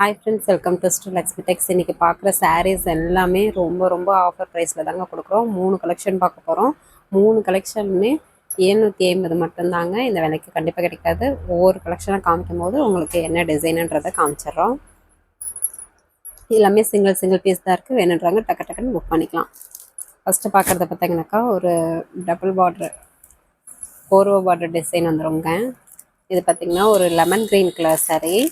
Hi friends welcome to ஸ்டூ லக்ஷ்மி டெக்ஸ் இன்றைக்கி பார்க்குற சாரீஸ் எல்லாமே ரொம்ப ரொம்ப ஆஃபர் ப்ரைஸில் தாங்க கொடுக்குறோம். மூணு கலெக்ஷன் பார்க்க போகிறோம் மூணு கலெக்ஷனுமே ஏழ்நூற்றி ஐம்பது மட்டும்தாங்க. இந்த விலைக்கு கண்டிப்பாக கிடைக்காது. ஒவ்வொரு கலெக்ஷனாக காமிக்கும் போது உங்களுக்கு என்ன டிசைனுன்றதை காமிச்சிடுறோம். எல்லாமே சிங்கிள் சிங்கிள் பீஸ் தான் இருக்குது வேணுன்றாங்க டக்கு டக்குன்னு புக் பண்ணிக்கலாம். ஃபஸ்ட்டு பார்க்குறத பார்த்தீங்கன்னாக்கா ஒரு டபுள் பார்ட்ரு கோர்வோ பார்டர் டிசைன் வந்துருங்க. இது பார்த்திங்கன்னா ஒரு லெமன் க்ரீன் கலர் saree.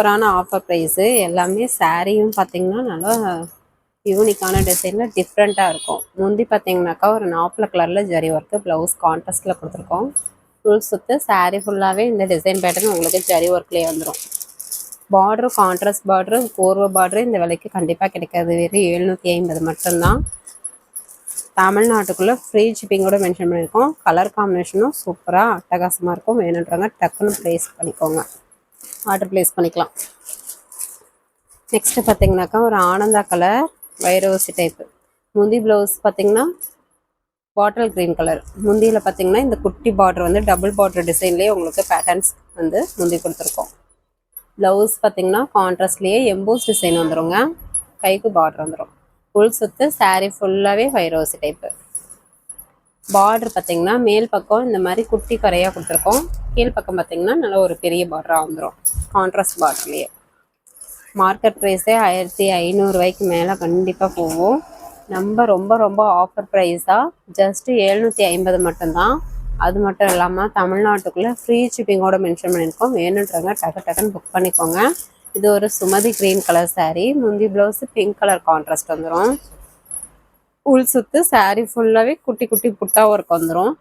சூப்பரான ஆஃபர் ப்ரைஸு எல்லாமே சாரியும் பார்த்தீங்கன்னா நல்லா யூனிக்கான டிசைனில் டிஃப்ரெண்ட்டாக இருக்கும். முந்தி பார்த்திங்கனாக்கா ஒரு நாப்பில் கலரில் ஜரி ஒர்க்கு ப்ளவுஸ் கான்ட்ராஸ்டில் கொடுத்துருக்கோம். ஃபுல் சுற்று saree ஃபுல்லாகவே இந்த டிசைன் பேட்டர்ன் உங்களுக்கு ஜரி ஒர்க்லேயே வந்துடும் பார்ட்ரு கான்ட்ராஸ்ட் பார்டரு கோர்வ பார்டரு இந்த விலைக்கு கண்டிப்பாக கிடைக்காது. வெறும் எழுநூற்றி ஐம்பது மட்டும்தான். தமிழ்நாட்டுக்குள்ளே ஃப்ரீ ஷிப்பிங்கோட மென்ஷன் பண்ணியிருக்கோம். கலர் காம்பினேஷனும் சூப்பராக அட்டகாசமாக இருக்கும். வேணுன்றவங்க டக்குன்னு ப்ளேஸ் பண்ணிக்கோங்க. ஆர்டர் ப்ளேஸ் பண்ணிக்கலாம். நெக்ஸ்ட்டு பார்த்தீங்கன்னாக்கா ஒரு ஆனந்தா கலர் வைரோசி டைப்பு முந்தி ப்ளவுஸ் பார்த்தீங்கன்னா பாட்டில் க்ரீன் கலர் முந்தியில் பார்த்தீங்கன்னா இந்த குட்டி பார்டர் வந்து டபுள் பார்டர் டிசைன்லேயே உங்களுக்கு பேட்டர்ன்ஸ் வந்து முந்தி கொடுத்துருக்கோம். ப்ளவுஸ் பார்த்தீங்கன்னா கான்ட்ராஸ்ட்லேயே எம்போஸ் டிசைன் வந்துடுங்க கைக்கு பார்டர் வந்துடும் ஃபுல் சுத்து சாரீ ஃபுல்லாகவே வைரோசி டைப்பு பார்டர் பார்த்தீங்கன்னா மேல் பக்கம் இந்த மாதிரி குட்டி கரையாக கொடுத்துருக்கோம். கீழ் பக்கம் பார்த்தீங்கன்னா நல்ல ஒரு பெரிய பார்டராக வந்துடும் கான்ட்ராஸ்ட் பார்டர்லேயே மார்க்கெட் ப்ரைஸே ஆயிரத்தி ஐநூறுரூவாய்க்கு மேலே கண்டிப்பாக போகும். நம்ம ரொம்ப ரொம்ப ஆஃபர் ப்ரைஸாக ஜஸ்ட்டு எழுநூற்றி ஐம்பது மட்டும்தான். அது மட்டும் இல்லாமல் தமிழ்நாட்டுக்குள்ளே ஃப்ரீ ஷிப்பிங்கோட மென்ஷன் பண்ணியிருக்கோம் வேணுன்றவங்க டக்கு டக்குன்னு புக் பண்ணிக்கோங்க. இது ஒரு சுமதி க்ரீன் கலர் சாரீ முந்தி ப்ளவுஸு பிங்க் கலர் கான்ட்ராஸ்ட் வந்துடும் உள் சுத்து saree ஃபுல்லாகவே குட்டி குட்டி புட்டா ஒர்க் வந்துடும்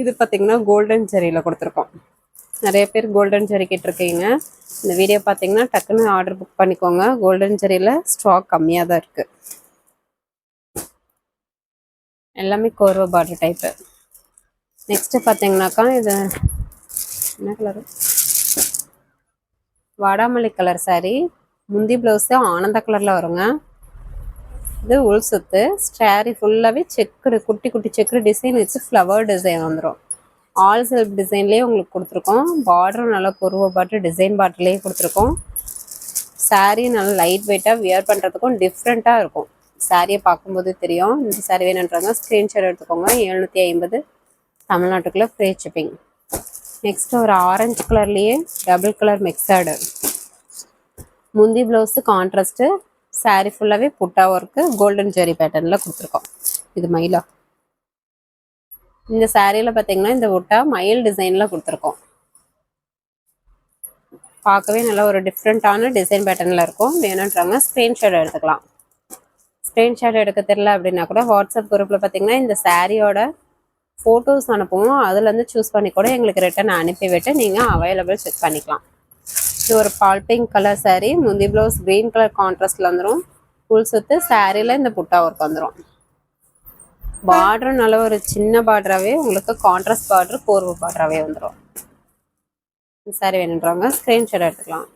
இது பார்த்தீங்கன்னா கோல்டன் ஜெரியில் கொடுத்துருக்கோம். நிறைய பேர் கோல்டன் ஜெரி கேட்டிருக்கீங்க. இந்த வீடியோ பார்த்தீங்கன்னா டக்குன்னு ஆர்டர் புக் பண்ணிக்கோங்க. கோல்டன் ஜெரியில் ஸ்டாக் கம்மியாக தான் இருக்குது எல்லாமே கோர்வ பார்டர் டைப்பு நெக்ஸ்ட்டு பார்த்தீங்கன்னாக்கா இது என்ன கலரு வாடாமல்லி கலர் saree. முந்தி ப்ளவுஸு ஆனந்த கலரில் வருங்க. இது உள் சுத்து. ஸ்டாரி ஃபுல்லாகவே செக்குடு குட்டி குட்டி செக்குடு டிசைன் வச்சு ஃப்ளவர் டிசைன் வந்துடும் ஆல் செல்ஃப் டிசைன்லேயே உங்களுக்கு கொடுத்துருக்கோம். பார்டரும் நல்லா பொருவ பார்டர் டிசைன் பார்டர்லேயே கொடுத்துருக்கோம். சாரீ நல்லா லைட் வெயிட்டாக வியர் பண்ணுறதுக்கும் டிஃப்ரெண்ட்டாக இருக்கும். சாரியை பார்க்கும்போது தெரியும். இந்த சாரீ வேணுன்றாங்க ஸ்க்ரீன்ஷாட் எடுத்துக்கோங்க. எழுநூற்றி ஐம்பது தமிழ்நாட்டுக்குள்ளே ஃப்ரீ ஷிப்பிங் நெக்ஸ்ட் ஒரு ஆரஞ்சு கலர்லேயே டபுள் கலர் மிக்சடு முந்தி ப்ளவுஸு கான்ட்ராஸ்ட்டு சாரி ஃபுல்லாகவே புட்டா ஒர்க்கு கோல்டன் ஜெரி பேட்டர்னில் கொடுத்துருக்கோம். இது மயிலா. இந்த சாரியில் பார்த்தீங்கன்னா இந்த புட்டா மயில் டிசைனில் கொடுத்துருக்கோம். பார்க்கவே நல்ல ஒரு டிஃப்ரெண்ட்டான டிசைன் பேட்டர்னில் இருக்கும். வேணுன்றவங்க ஸ்க்ரீன்ஷாட் எடுத்துக்கலாம். ஸ்க்ரீன்ஷாட் எடுக்க தெரில அப்படின்னா கூட வாட்ஸ்அப் குரூப்பில் பார்த்தீங்கன்னா இந்த சாரியோட ஃபோட்டோஸ் அனுப்புவோம். அதுலேருந்து சூஸ் பண்ணி கூட எங்களுக்கு ரிட்டன் அனுப்பிவிட்டு நீங்கள் அவைலபிள் செக் பண்ணிக்கலாம். இது ஒரு பால் பிங்க் கலர் சாரீ முந்தி ப்ளவுஸ் க்ரீன் கலர் கான்ட்ராஸ்டில் வந்துடும் ஃபுல் சுத்து சாரியில் இந்த புட்டா ஒர்க் வந்துடும் பார்டரும் நல்ல ஒரு சின்ன பார்டராகவே உங்களுக்கு கான்ட்ராஸ்ட் பார்டர் கோர்வு பார்டராகவே வந்துடும் சாரி வேணுன்றவங்க ஸ்க்ரீன்ஷாட் எடுத்துக்கலாம்.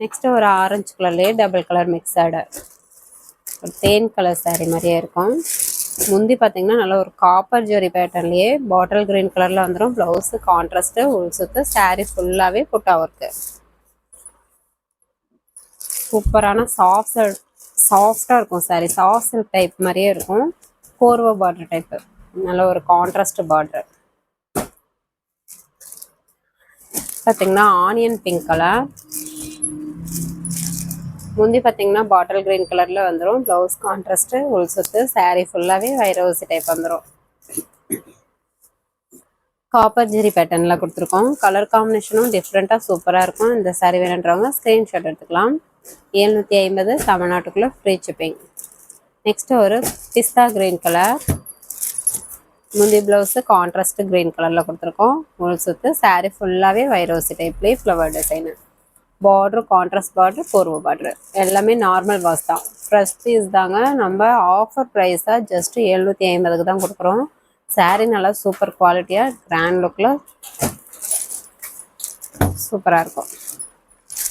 நெக்ஸ்ட்டு ஒரு ஆரஞ்சு கலர்லேயே டபுள் கலர் மிக்சடு ஒரு தேன் கலர் saree மாதிரியே இருக்கும். முந்தி பார்த்தீங்கன்னா நல்ல ஒரு காப்பர் ஜெரி பேட்டர்ன்லேயே பாட்டில் கிரீன் கலரில் வந்துடும் ப்ளவுஸு கான்ட்ராஸ்ட்டு உள் சுத்து saree ஃபுல்லாகவே புட்டா ஒர்க்கு சூப்பரான சாஃப்ட் சாஃப்டாக இருக்கும் சாரி சாஃப்ட் சில்க் டைப் மாதிரியே இருக்கும். கோர்வ பார்டர் டைப்பு நல்ல ஒரு கான்ட்ராஸ்ட் பார்டர் பார்த்தீங்கன்னா ஆனியன் பிங்க் கலர் முந்தி பார்த்தீங்கன்னா பாட்டில் கிரீன் கலரில் வந்துடும் ப்ளவுஸ் கான்ட்ராஸ்ட்டு உள் சுத்து saree ஃபுல்லாகவே வைரோசி டைப் வந்துடும் காப்பர் ஜெரி பேட்டர்னில் கொடுத்துருக்கோம். கலர் காம்பினேஷனும் டிஃப்ரெண்ட்டாக சூப்பராக இருக்கும். இந்த சாரீ வேணுன்றவங்க ஸ்க்ரீன்ஷாட் எடுத்துக்கலாம். ஏழ்நூற்றி ஐம்பது தமிழ்நாட்டுக்குள்ளே ஃப்ரீ ஷிப்பிங் நெக்ஸ்ட்டு ஒரு பிஸ்தா கிரீன் கலர் முந்தி ப்ளவுஸு கான்ட்ராஸ்ட்டு கிரீன் கலரில் கொடுத்துருக்கோம். உள் சுத்து saree ஃபுல்லாகவே வைரோசி டைப்லேயே flower design border contrast border கோர்வு border எல்லாமே நார்மல் வாஷ் தான். ஃப்ரெஷ் பீஸ் தாங்க. நம்ம ஆஃபர் ப்ரைஸாக ஜஸ்ட்டு எழுநூற்றி ஐம்பதுக்கு தான் கொடுக்குறோம். Saree நல்லா சூப்பர் குவாலிட்டியாக கிராண்ட் லுக்கில் சூப்பராக இருக்கும்.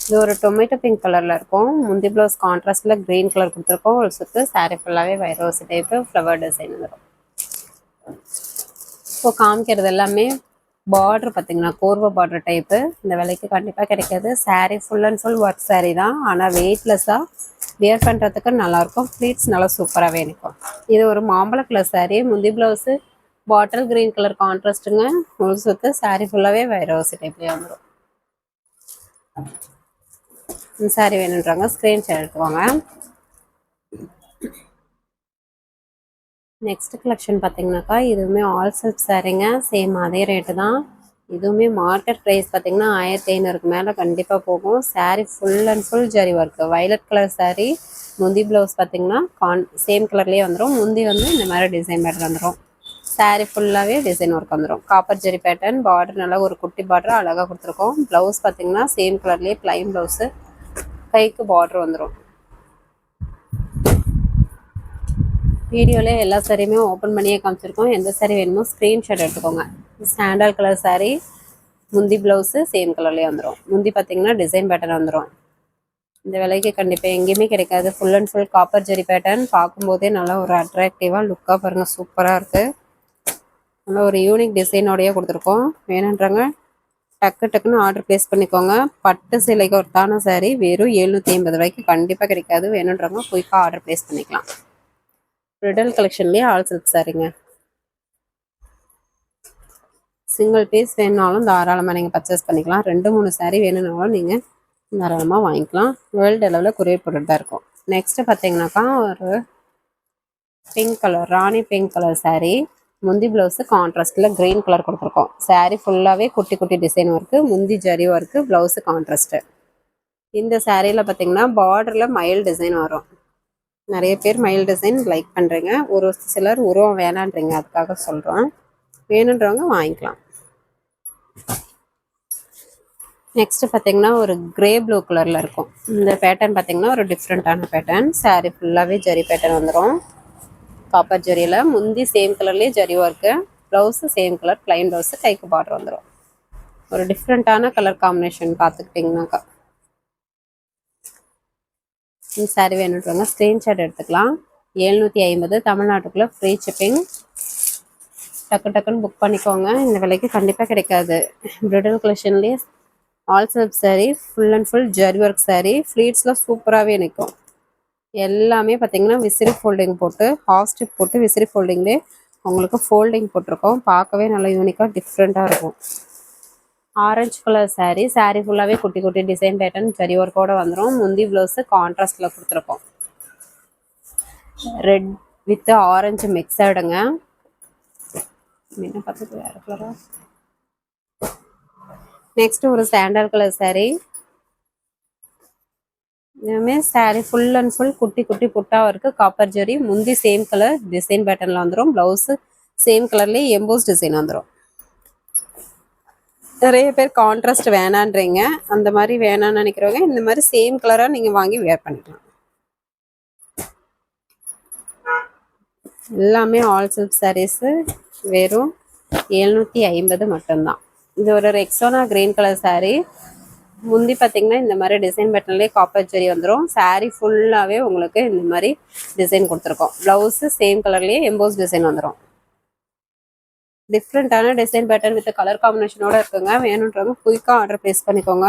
இது ஒரு டொமேட்டோ பிங்க் கலரில் இருக்கும். முந்தி ப்ளவுஸ் கான்ட்ராஸ்டில் க்ரீன் கலர் கொடுத்துருக்கோம். ஒரு சுற்று சாரீ ஃபுல்லாகவே வைரோசி டைப்பு ஃப்ளவர் டிசைன் வந்துடும் இப்போ காமிக்கிறது எல்லாமே பார்டர் பார்த்தீங்கன்னா கோர்வ பார்டர் டைப்பு இந்த விலைக்கு கண்டிப்பாக கிடைக்காது. Sari full and full work sari தான். ஆனால் வெயிட்லெஸ்ஸாக வியர் பண்ணுறதுக்கு நல்லாயிருக்கும். ஃப்ளீட்ஸ் நல்லா சூப்பராகவே இருக்கும் இது ஒரு மாம்பழ கலர் சாரீ முந்தி ப்ளவுஸு பாட்டில் கிரீன் கலர் கான்ட்ராஸ்ட்டுங்க முழு சுத்து சாரீ ஃபுல்லாகவே வைரவசி டைப்லேயே வந்துடும் இந்த வேணுன்றாங்க. வேணுன்றவங்க ஸ்க்ரீன்ஷாட் எடுத்துக்கோங்க. நெக்ஸ்ட் கலெக்ஷன் பார்த்தீங்கன்னாக்கா இதுவுமே ஆல் செல்ஃப் சாரீங்க சேம் அதே ரேட்டு தான். இதுவுமே மார்க்கெட் ப்ரைஸ் பார்த்தீங்கன்னா ஆயிரத்தி ஐநூறுக்கு மேலே கண்டிப்பாக போகும். Sari full and full zari work violet colour sari முந்தி ப்ளவுஸ் பார்த்தீங்கன்னா கான் சேம் கலர்லேயே வந்துடும் முந்தி வந்து இந்த மாதிரி டிசைன் பேட்டர் வந்துடும் சாரீ ஃபுல்லாகவே டிசைன் ஒர்க் வந்துடும் காப்பர் ஜெரி பேட்டர்ன் பார்டர் நல்லா ஒரு குட்டி பார்டர் அழகாக கொடுத்துருக்கோம். ப்ளவுஸ் பார்த்தீங்கன்னா சேம் கலர்லேயே ப்ளைன் ப்ளவுஸு கைக்கு பார்டர் வந்துடும் வீடியோவில் எல்லா சாரியுமே ஓப்பன் பண்ணியே காமிச்சிருக்கோம். எந்த சாரி வேணுமோ ஸ்க்ரீன்ஷாட் எடுத்துக்கோங்க. சாண்டல் கலர் சாரீ முந்தி ப்ளவுஸு சேம் கலர்லேயே வந்துடும் முந்தி பார்த்தீங்கன்னா டிசைன் பேட்டர்ன் வந்துடும் இந்த விலைக்கு கண்டிப்பாக எங்கேயுமே கிடைக்காது. Full and full copper zari pattern பார்க்கும்போதே நல்லா ஒரு அட்ராக்டிவாக லுக்காக பாருங்கள் சூப்பராக இருக்குது நல்லா ஒரு யூனிக் டிசைனோடையே கொடுத்துருக்கோம். வேணுன்றாங்க டக்கு டக்குன்னு ஆர்டர் ப்ளேஸ் பண்ணிக்கோங்க. பட்டு சிலைக்கு ஒருத்தான சாரீ வெறும் எழுநூற்றி ஐம்பது ரூபாய்க்கு கண்டிப்பாக கிடைக்காது. வேணுன்றவங்க குயிக்காக ஆர்டர் ப்ளேஸ் பண்ணிக்கலாம். ரிடல் கலெக்ஷன்லேயே ஆல் சில்க் சாரீங்க. சிங்கிள் பீஸ் வேணுனாலும் தாராளமாக நீங்கள் பர்ச்சேஸ் பண்ணிக்கலாம். ரெண்டு மூணு சாரீ வேணும்னாலும் நீங்கள் தாராளமாக வாங்கிக்கலாம். வேர்ல்டு அளவில் கொரியர் போட்டுட்டு தான் இருக்கும். நெக்ஸ்ட்டு பார்த்தீங்கன்னாக்கா ஒரு pink colour rani pink colour sari முந்தி ப்ளவுஸு கான்ட்ராஸ்ட்டில் க்ரீன் கலர் கொடுத்துருக்கோம். சாரீ ஃபுல்லாகவே குட்டி குட்டி டிசைன் ஒர்க்கு முந்தி ஜரி ஒர்க்கு ப்ளவுஸு கான்ட்ராஸ்ட்டு இந்த சாரியில் பார்த்தீங்கன்னா பார்டரில் மயில் டிசைன் வரும். நிறைய பேர் மயில் டிசைன் லைக் பண்ணுறீங்க ஒரு சிலர் உருவம் வேணான்றீங்க அதுக்காக சொல்கிறோம் வேணுன்றவங்க வாங்கிக்கலாம். நெக்ஸ்ட் பார்த்தீங்கன்னா ஒரு கிரே ப்ளூ கலரில் இருக்கும். இந்த பேட்டர்ன் பார்த்தீங்கன்னா ஒரு டிஃப்ரெண்ட்டான பேட்டர்ன் சாரீ ஃபுல்லாகவே ஜரி பேட்டர்ன் வந்துடும் காப்பர் ஜரியில் முந்தி சேம் கலர்லேயே zari work blouse same colour plain blouse கைக்கு பார்டர் வந்துடும் ஒரு டிஃப்ரெண்ட்டான கலர் காம்பினேஷன் பார்த்துக்கிட்டிங்கனாக்கா இந்த saree வேணுன்றவங்க ஸ்க்ரீன்ஷாட் எடுத்துக்கலாம். எழுநூற்றி ஐம்பது தமிழ்நாட்டுக்குள்ளே ஃப்ரீ ஷிப்பிங் டக்கு டக்குன்னு புக் பண்ணிக்கோங்க. இந்த விலைக்கு கண்டிப்பாக கிடைக்காது. Bridal கலெக்ஷன்லேயே all self sari full and full zari work sari ஃப்ளீட்ஸ்லாம் சூப்பராகவே நிற்கும் எல்லாமே பார்த்தீங்கன்னா விசிறி ஃபோல்டிங் போட்டு ஹாஃப் ஸ்டிப் போட்டு விசிறி ஃபோல்டிங்லேயே உங்களுக்கு ஃபோல்டிங் போட்டிருக்கோம். பார்க்கவே நல்லா யூனிக்காக டிஃப்ரெண்ட்டாக இருக்கும். ஆரஞ்சு கலர் சாரீ சாரீ ஃபுல்லாகவே குட்டி குட்டி டிசைன் பேட்டர்ன் சரி ஒர்க்கோட வந்துடும் முந்தி ப்ளவுஸு கான்ட்ராஸ்டில் கொடுத்துருக்கோம் ரெட் வித் ஆரஞ்சு மிக்ஸ் ஆகிடுங்க என்ன பார்த்துட்டு வேறு கலரா நெக்ஸ்ட் ஒரு சாண்டல் கலர் சாரீ இதுவுமே சாரீ ஃபுல் அண்ட் ஃபுல் குட்டி குட்டி புட்டாக இருக்குது காப்பர் ஜரி முந்தி சேம் கலர் டிசைன் பேட்டர்னில் வந்துடும் ப்ளவுஸு சேம் கலர்லேயே எம்போஸ் டிசைன் வந்துடும் நிறைய பேர் கான்ட்ராஸ்ட் வேணான்றீங்க. அந்த மாதிரி வேணாம்னு நினைக்கிறவங்க இந்த மாதிரி சேம் கலராக நீங்கள் வாங்கி வேர் பண்ணிக்கலாம். எல்லாமே ஆல் சில்க் சாரீஸு வெறும் எழுநூற்றி ஐம்பது மட்டும்தான். இது ஒரு ரெக்ஸோனா கிரீன் கலர் சாரீ முந்தி பார்த்தீங்கன்னா இந்த மாதிரி டிசைன் பட்டன்லேயே காப்பர் ஜெரி வந்துடும் சாரீ ஃபுல்லாகவே உங்களுக்கு இந்த மாதிரி டிசைன் கொடுத்துருக்கோம். ப்ளவுஸு சேம் கலர்லேயே எம்போஸ் டிசைன் வந்துடும் டிஃப்ரெண்ட்டான டிசைன் பேட்டர்ன் வித் கலர் காம்பினேஷனோட இருக்குங்க. வேணுன்றவங்க குயிக்காக ஆர்டர் ப்ளேஸ் பண்ணிக்கோங்க.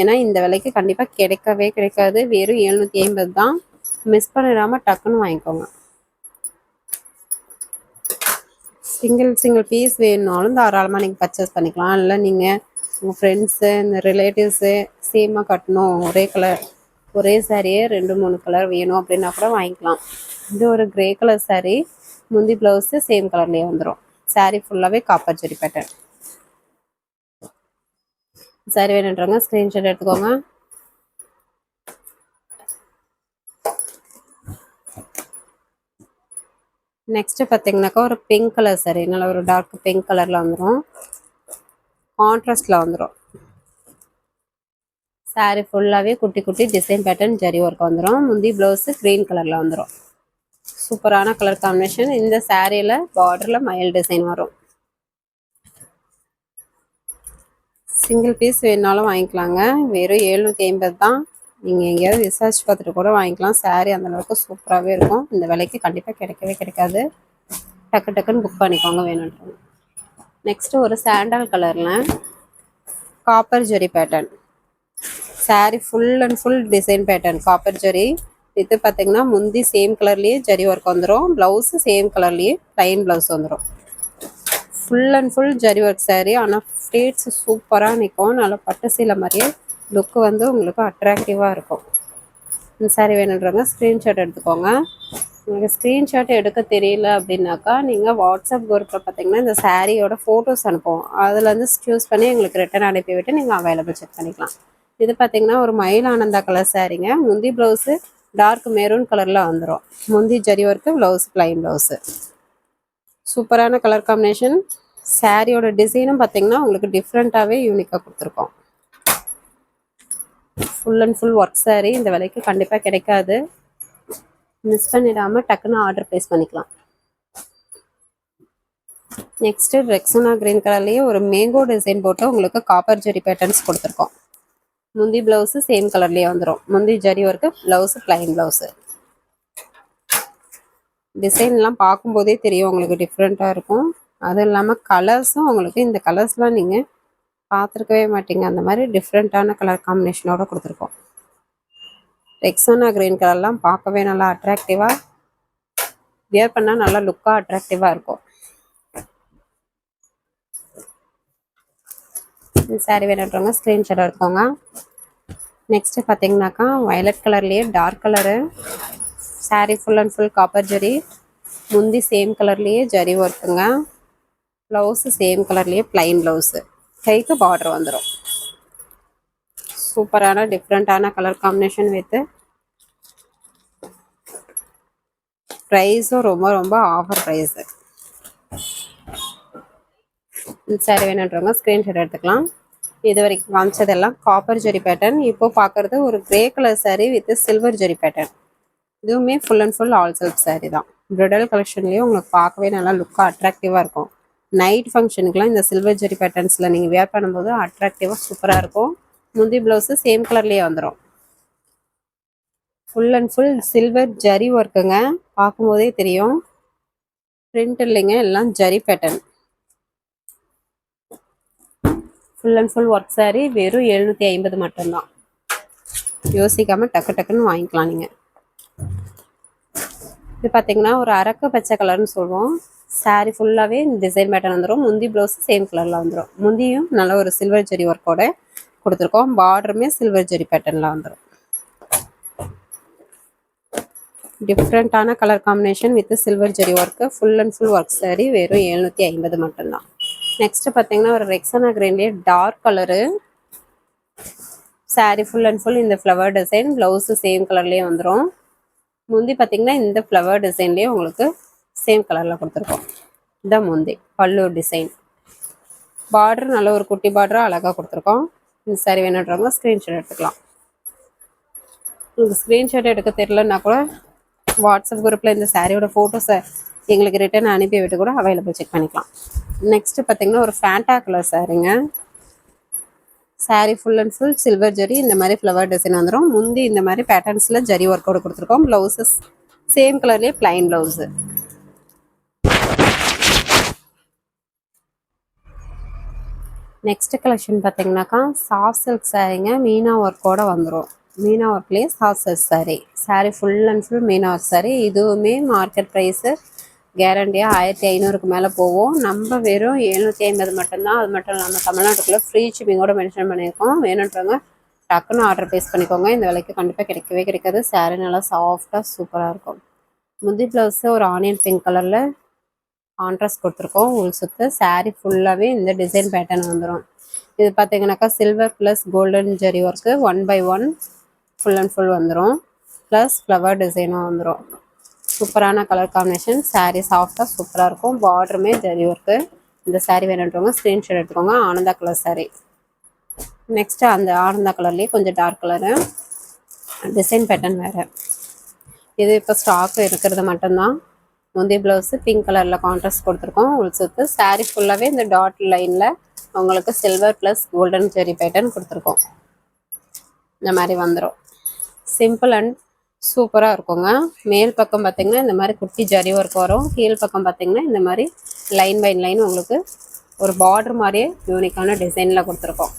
ஏன்னா இந்த விலைக்கு கண்டிப்பாக கிடைக்கவே கிடைக்காது. வெறும் எழுநூற்றி ஐம்பது தான். மிஸ் பண்ணிடாமல் டக்குன்னு வாங்கிக்கோங்க. சிங்கிள் சிங்கிள் பீஸ் வேணுனாலும் தாராளமாக நீங்கள் பர்ச்சேஸ் பண்ணிக்கலாம். இல்லை நீங்கள் உங்கள் ஃப்ரெண்ட்ஸு இந்த ரிலேட்டிவ்ஸு சேமாக கட்டணும். ஒரே கலர் ஒரே சாரியே ரெண்டு மூணு கலர் வேணும் அப்படின்னா கூட வாங்கிக்கலாம். இது ஒரு கிரே கலர் சாரீ முந்தி ப்ளவுஸு சேம் கலர்லேயே வந்துடும் saree ஃபுல்லாகவே காப்பர் ஜெரி பேட்டர்ன் சாரி வேணுன்றவங்க ஸ்க்ரீன்ஷாட் எடுத்துக்கோங்க. நெக்ஸ்ட்டு பார்த்தீங்கன்னாக்கா ஒரு பிங்க் கலர் சாரி நல்லா ஒரு டார்க் பிங்க் கலரில் வந்துடும் கான்ட்ராஸ்டில் வந்துடும் சாரி ஃபுல்லாகவே குட்டி குட்டி டிசைன் பேட்டர்ன் ஜரி ஒர்க் வந்துடும் முந்தி ப்ளவுஸு க்ரீன் கலரில் வந்துடும் சூப்பரான கலர் காம்பினேஷன் இந்த சாரியில் பார்டரில் மயில் டிசைன் வரும். சிங்கிள் பீஸ் வேணுனாலும் வாங்கிக்கலாங்க. வெறும் எழுநூற்றி ஐம்பது தான். நீங்கள் எங்கேயாவது விசாரிச்சு பார்த்துட்டு கூட வாங்கிக்கலாம். saree அந்த அளவுக்கு சூப்பராகவே இருக்கும். இந்த விலைக்கு கண்டிப்பாக கிடைக்கவே கிடைக்காது. டக்கு டக்குன்னு புக் பண்ணிக்கோங்க வேணுன்றவங்க நெக்ஸ்ட் ஒரு சாண்டல் கலர்ல copper zari pattern saree full and full design pattern copper zari இது பார்த்தீங்கன்னா முந்தி சேம் கலர்லேயே ஜரி ஒர்க் வந்துடும் ப்ளவுஸு சேம் கலர்லேயே ப்ளைன் ப்ளவுஸ் வந்துடும் full and full zari work sari ஆனால் ஃப்ளேட்ஸ் சூப்பராக நிற்கும் நல்லா பட்டு சீலை மாதிரியே லுக்கு வந்து உங்களுக்கு அட்ராக்டிவாக இருக்கும். இந்த சாரீ வேணுன்றவங்க ஸ்க்ரீன்ஷாட் எடுத்துக்கோங்க. உங்களுக்கு ஸ்க்ரீன்ஷாட் எடுக்க தெரியல அப்படின்னாக்கா நீங்கள் வாட்ஸ்அப் குரூப்பில் பார்த்தீங்கன்னா இந்த சாரியோட ஃபோட்டோஸ் அனுப்புவோம். அதுலேருந்து சூஸ் பண்ணி எங்களுக்கு ரிட்டர்ன் அனுப்பிவிட்டு நீங்கள் அவைலபிள் செக் பண்ணிக்கலாம். இது பார்த்தீங்கன்னா ஒரு மயில் ஆனந்தா கலர் சாரீங்க முந்தி ப்ளவுஸு டார்க் மெரூன் கலரில் வந்துடும் முந்தி zari work blouse plain blouse சூப்பரான கலர் காம்பினேஷன் சாரியோட டிசைனும் பார்த்தீங்கன்னா உங்களுக்கு டிஃப்ரெண்ட்டாகவே யூனிக்காக கொடுத்துருக்கோம். Full and full work saree. இந்த விலைக்கு கண்டிப்பாக கிடைக்காது. மிஸ் பண்ணிடாமல் டக்குன்னு ஆர்டர் ப்ளேஸ் பண்ணிக்கலாம். நெக்ஸ்ட்டு ரெக்ஸோனா கிரீன் கலர்லேயே ஒரு மேங்கோ டிசைன் போட்டு உங்களுக்கு காப்பர் ஜெரி பேட்டர்ன்ஸ் கொடுத்துருக்கோம். முந்தி ப்ளவுஸு சேம் கலர்லேயே வந்துடும் முந்தி zari work blouse plain blouse டிசைன்லாம் பார்க்கும்போதே தெரியும் உங்களுக்கு டிஃப்ரெண்ட்டாக இருக்கும். அதுவும் இல்லாமல் கலர்ஸும் உங்களுக்கு இந்த கலர்ஸ்லாம் நீங்கள் பார்த்துருக்கவே மாட்டீங்க. அந்த மாதிரி டிஃப்ரெண்ட்டான கலர் காம்பினேஷனோட கொடுத்துருக்கோம். ரெக்ஸோனா கிரீன் கலர்லாம் பார்க்கவே நல்லா அட்ராக்டிவாக வியர் பண்ணால் நல்லா லுக்காக அட்ராக்டிவாக இருக்கும். இந்த சாரீ வேணுன்றவங்க ஸ்க்ரீன்ஷாட் எடுத்துக்கோங்க. நெக்ஸ்ட்டு பார்த்தீங்கன்னாக்கா வயலட் கலர்லேயே dark colour sari full and full copper zari முந்தி சேம் கலர்லேயே ஜரி ஒர்க்குங்க ப்ளவுஸு சேம் கலர்லேயே ப்ளைன் ப்ளவுஸு கைக்கு பார்டர் வந்துடும் சூப்பரான டிஃப்ரெண்ட்டான கலர் காம்பினேஷன் வித்து ப்ரைஸும் ரொம்ப ரொம்ப ஆஃபர் ப்ரைஸு இந்த சாரி வேணுன்றவங்க ஸ்க்ரீன்ஷாட் எடுத்துக்கலாம். இது வரைக்கும் காமிச்சதெல்லாம் காப்பர் ஜெரி பேட்டர்ன் இப்போ பார்க்குறது ஒரு grey colour sari with silver zari pattern இதுவுமே full and full all self sari தான். ப்ரிடல் கலெக்ஷன்லேயும் உங்களுக்கு பார்க்கவே நல்லா லுக்காக அட்ராக்டிவாக இருக்கும். நைட் ஃபங்க்ஷனுக்குலாம் இந்த சில்வர் ஜெரி பேட்டர்ன்ஸில் நீங்கள் வேர் பண்ணும்போது அட்ராக்டிவாக சூப்பராக இருக்கும். முந்தி ப்ளவுஸு சேம் கலர்லேயே வந்துடும் full and full silver zari ஒர்க்குங்க பார்க்கும்போதே தெரியும். பிரிண்ட் இல்லைங்க எல்லாம் zari pattern full and full work saree வெறும் எழுநூற்றி ஐம்பது மட்டும்தான். யோசிக்காமல் டக்கு டக்குன்னு வாங்கிக்கலாம் நீங்கள் இது பார்த்தீங்கன்னா ஒரு அரக்கு பச்சை கலர்னு சொல்லுவோம். saree ஃபுல்லாகவே டிசைன் பேட்டர்ன் வந்துடும் முந்தி ப்ளவுஸ் சேம் கலரில் வந்துடும் முந்தியும் நல்ல ஒரு சில்வர் ஜெரி ஒர்க்கோட கொடுத்துருக்கோம். பார்டருமே சில்வர் ஜெரி பேட்டர்னில் வந்துடும் டிஃப்ரெண்ட்டான colour combination with silver zari work full and full work saree வெறும் எழுநூற்றி ஐம்பது மட்டும்தான். நெக்ஸ்ட் பார்த்தீங்கன்னா ஒரு Rexona கிரீன்லேயே dark colour saree full and full இந்த ஃப்ளவர் டிசைன் ப்ளவுஸு சேம் கலர்லேயே வந்துடும் முந்தி பார்த்தீங்கன்னா இந்த ஃப்ளவர் டிசைன்லேயே உங்களுக்கு சேம் கலரில் கொடுத்துருக்கோம். இதான் முந்தி பல்லு டிசைன் பார்டர் நல்ல ஒரு குட்டி பார்டராக அழகாக கொடுத்துருக்கோம். இந்த சாரி வேணுன்றவங்க ஸ்க்ரீன்ஷாட் எடுத்துக்கலாம். உங்களுக்கு ஸ்க்ரீன்ஷாட் எடுக்க தெரியலன்னா கூட வாட்ஸ்அப் குரூப்பில் இந்த சாரியோட ஃபோட்டோஸை எங்களுக்கு ரிட்டர்ன் அனுப்பி விட்டு கூட அவைலபிள் செக் பண்ணிக்கலாம். நெக்ஸ்ட்டு பார்த்தீங்கன்னா ஒரு Fanta colour சாரீங்க sari full and full silver zari இந்த மாதிரி ஃப்ளவர் டிசைன் வந்துடும் முந்தி இந்த மாதிரி பேட்டர்ன்ஸில் ஜரி ஒர்க்கோட கொடுத்துருக்கோம். ப்ளவுஸஸ் சேம் கலர்லேயே ப்ளைன் ப்ளவுஸு நெக்ஸ்ட் கலெக்ஷன் பார்த்தீங்கன்னாக்கா சாஃப்ட் சில்க் சாரீங்க மீனா ஒர்க்கோட வந்துடும் Meena ஒர்க்லேயே soft silk sari sari full and full meena work sari இதுவுமே மார்க்கெட் ப்ரைஸு கேரண்டியாக ஆயிரத்தி ஐநூறுக்கு மேலே போவோம் நம்ம வெறும் எழுநூற்றி ஐம்பது மட்டும்தான். அது மட்டும் இல்லாமல் தமிழ்நாட்டுக்குள்ளே ஃப்ரீ ஷிப்பிங்கோடு மென்ஷன் பண்ணியிருக்கோம் வேணுன்றவங்க டக்குன்னு ஆர்டர் ப்ளேஸ் பண்ணிக்கோங்க. இந்த விலைக்கு கண்டிப்பாக கிடைக்கவே கிடைக்காது. சாரீ நல்லா சாஃப்டாக சூப்பராக இருக்கும். முந்தி ப்ளவுஸு ஒரு ஆனியன் பிங்க் கலரில் கான்ட்ராஸ்ட் கொடுத்துருக்கோம். உள் சுற்று சாரீ ஃபுல்லாகவே இந்த டிசைன் பேட்டர்ன் வந்துடும் இது பார்த்தீங்கன்னாக்கா silver plus golden zari work one by one full and full வந்துடும் ப்ளஸ் ஃப்ளவர் டிசைனும் வந்துடும் சூப்பரான கலர் காம்பினேஷன் saree சாஃப்டாக சூப்பராக இருக்கும். பார்டருமே ஜரி ஒர்க்கு இந்த saree வேணுன்றவங்க ஸ்க்ரீன்ஷாட் எடுத்துக்கோங்க. ஆனந்தா கலர் சாரீ நெக்ஸ்ட்டு அந்த ஆனந்தா கலர்லேயே கொஞ்சம் டார்க் கலரு டிசைன் பேட்டர்ன் வேறு. இது இப்போ ஸ்டாக் இருக்கிறது மட்டும்தான். முந்தைய ப்ளவுஸு பிங்க் கலரில் கான்ட்ராஸ்ட் கொடுத்துருக்கோம். உள் சுத்து. ஃபுல்லாகவே இந்த டாட் லைனில் உங்களுக்கு silver plus golden zari pattern கொடுத்துருக்கோம். இந்த மாதிரி வந்துடும் சிம்பிள் அண்ட் சூப்பராக இருக்குங்க. மேல் பக்கம் பார்த்தீங்கன்னா இந்த மாதிரி குட்டி ஜரி ஒர்க் வரும். கீழ் பக்கம் பார்த்தீங்கன்னா இந்த மாதிரி லைன் பை லைன் உங்களுக்கு ஒரு பார்டர் மாதிரியே யூனிக்கான டிசைனில் கொடுத்துருக்கோம்.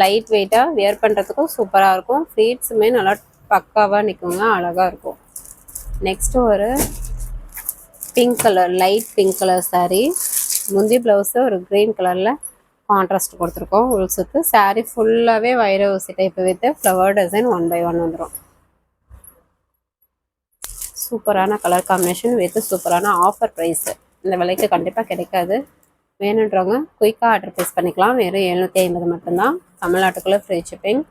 லைட் வெயிட்டாக வியர் பண்ணுறதுக்கும் சூப்பராக இருக்கும். ஃப்ளீட்ஸுமே நல்லா பக்காவாக நிற்குங்க அழகாக இருக்கும். நெக்ஸ்ட்டு ஒரு pink colour light pink colour sari முந்தி ப்ளவுஸு ஒரு க்ரீன் கலரில் கான்ட்ராஸ்ட் கொடுத்துருக்கோம். உள்ஸுக்கு சாரீ ஃபுல்லாகவே வைர ஊசி type with flower design one by one வந்துடும் சூப்பரான கலர் காம்பினேஷன் வித் சூப்பரான ஆஃபர் ப்ரைஸு இந்த விலைக்கு கண்டிப்பாக கிடைக்காது. வேணுன்றவங்க குயிக்காக ஆர்டர் ப்ளேஸ் பண்ணிக்கலாம். வெறும் எழுநூற்றி ஐம்பது மட்டும்தான். தமிழ்நாட்டுக்குள்ளே ஃப்ரீ ஷிப்பிங்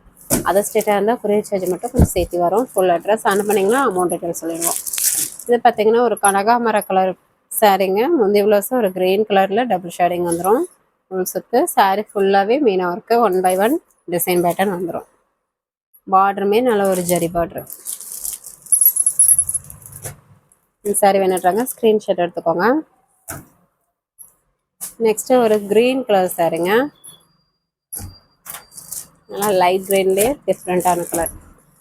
அதர் ஸ்டேட்டாக இருந்தால் ஃப்ரீ சார்ஜ் மட்டும் கொஞ்சம் சேர்த்து வரும். ஃபுல் அட்ரஸ் அனுப்புனீங்கன்னா அமௌண்ட் டீட்டெயில் சொல்லிடுவோம். இது பார்த்தீங்கன்னா ஒரு கனகாமர கலர் சாரீங்க முந்தைய ப்ளவுஸ் ஒரு க்ரீன் கலரில் டபுள் ஷேடிங் வந்துடும் முழுசுக்கு சாரீ ஃபுல்லாகவே மீனாக இருக்குது one by one design pattern வந்துடும் பார்டருமே நல்ல ஒரு ஜரி பார்ட்ரு இந்த saree வேணுன்றாங்க ஸ்க்ரீன்ஷாட் எடுத்துக்கோங்க. நெக்ஸ்ட்டு ஒரு க்ரீன் கலர் சாரீங்க நல்லா லைட் க்ரீன்லேயே டிஃப்ரெண்ட்டான கலர்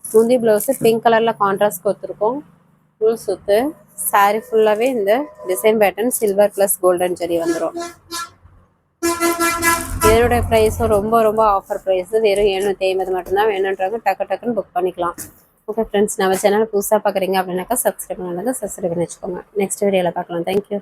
முந்தி ப்ளவுஸு பிங்க் கலரில் கான்ட்ராஸ்ட் கொடுத்துருக்கோம். ஃபுல் சுத்து saree ஃபுல்லாகவே இந்த design pattern silver plus golden zari வந்துடும் இதனுடைய ப்ரைஸும் ரொம்ப ரொம்ப ஆஃபர் ப்ரைஸு வெறும் எழுநூற்றி ஐம்பது மட்டும்தான் வேணுன்றாங்க டக்கு டக்குன்னு புக் பண்ணிக்கலாம். ஓகே ஃப்ரெண்ட்ஸ் நம்ம சேனல் புதுசாக பார்க்குறீங்க அப்படின்னாக்கா சப்ஸ்கிரைப் பண்ணுங்க சப்ஸ்கிரைப் பண்ணி வச்சுக்கோங்க. நெக்ஸ்ட் வீடியோவில் பார்க்கலாம். தேங்க்யூ